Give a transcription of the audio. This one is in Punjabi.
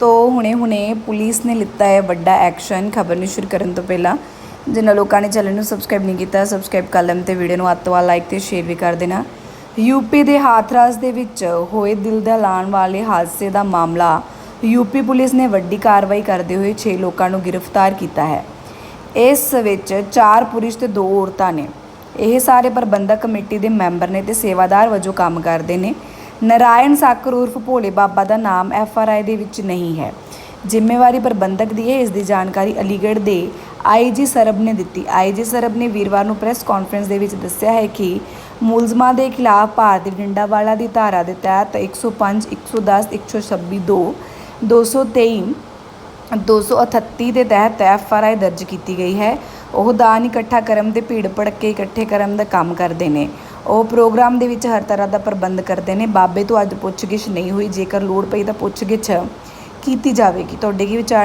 ਤੋਂ ਹੁਣੇ-ਹੁਣੇ ਪੁਲਿਸ ਨੇ ਲਿੱਤਾ ਹੈ ਵੱਡਾ ਐਕਸ਼ਨ ਖਬਰ ਨੂੰ ਸ਼ੁਰੂ ਕਰਨ ਤੋਂ ਪਹਿਲਾਂ। ਜਿਨ੍ਹਾਂ ਲੋਕਾਂ ਨੇ ਚੈਨਲ ਨੂੰ ਸਬਸਕ੍ਰਾਈਬ ਨਹੀਂ ਕੀਤਾ ਸਬਸਕ੍ਰਾਈਬ ਕਰ ਲੈਣ ਤੇ ਵੀਡੀਓ ਨੂੰ ਅੱਤ ਵਾਲਾ ਲਾਈਕ ਤੇ ਸ਼ੇਅਰ ਵੀ ਕਰ ਦੇਣਾ। ਯੂਪੀ ਦੇ ਹਾਥਰਸ ਦੇ ਵਿੱਚ ਹੋਏ ਦਿਲ ਦਹਿਲਾਣ ਵਾਲੇ ਹਾਦਸੇ ਦਾ ਮਾਮਲਾ ਯੂਪੀ ਪੁਲਿਸ ਨੇ ਵੱਡੀ ਕਾਰਵਾਈ ਕਰਦੇ ਹੋਏ 6 ਲੋਕਾਂ ਨੂੰ ਗ੍ਰਿਫਤਾਰ ਕੀਤਾ ਹੈ। ਇਸ ਵਿੱਚ 4 ਪੁਰਸ਼ ਤੇ 2 ਔਰਤਾਂ ਨੇ। ਇਹ ਸਾਰੇ ਪ੍ਰਬੰਧਕ ਕਮੇਟੀ ਦੇ ਮੈਂਬਰ ਨੇ ਤੇ ਸੇਵਾਦਾਰ ਵਜੋਂ ਕੰਮ ਕਰਦੇ ਨੇ। ਨਾਰਾਇਣ ਸਾਕਰ ਉਰਫ ਭੋਲੇ ਬਾਬਾ ਦਾ ਨਾਮ ਐਫ ਆਰ ਆਈ ਦੇ ਵਿੱਚ ਨਹੀਂ ਹੈ। ਜ਼ਿੰਮੇਵਾਰੀ ਪ੍ਰਬੰਧਕ ਦੀ ਹੈ ਇਸ ਦੀ ਜਾਣਕਾਰੀ ਅਲੀਗੜ੍ਹ ਦੇ ਆਈਜੀ ਸਰਬ ਨੇ ਦਿੱਤੀ। ਆਈਜੀ ਸਰਬ ਨੇ ਵੀਰਵਾਰ ਨੂੰ ਪ੍ਰੈਸ ਕਾਨਫਰੰਸ ਦੇ ਵਿੱਚ ਦੱਸਿਆ ਹੈ ਕਿ ਮੁਲਜ਼ਮਾਂ ਦੇ ਖਿਲਾਫ ਭਾਰਤੀ ਡੰਡਾਵਾਲਾ ਦੀ ਧਾਰਾ ਦੇ ਤਹਿਤ 105 110 126 2 223 238 ਦੇ ਤਹਿਤ ਐਫ ਆਰ ਆਈ ਦਰਜ ਕੀਤੀ ਗਈ ਹੈ। ਉਹ ਦਾਨ ਇਕੱਠਾ ਕਰਨ ਤੇ ਭੀੜ ਭੜਕੇ ਇਕੱਠੇ ਕਰਨ ਦਾ ਕੰਮ ਕਰਦੇ ਨੇ। ਉਹ ਪ੍ਰੋਗਰਾਮ ਦੇ ਵਿੱਚ ਹਰ ਤਰ੍ਹਾਂ ਦਾ ਪ੍ਰਬੰਧ ਕਰਦੇ ਨੇ। ਬਾਬੇ ਤੋਂ ਅੱਜ ਪੁੱਛਗਿੱਛ ਨਹੀਂ ਹੋਈ, ਜੇਕਰ ਲੋੜ ਪਈ ਤਾਂ ਪੁੱਛਗਿੱਛ ਕੀਤੀ ਜਾਵੇਗੀ। ਤੁਹਾਡੇ ਕੀ ਵਿਚਾਰ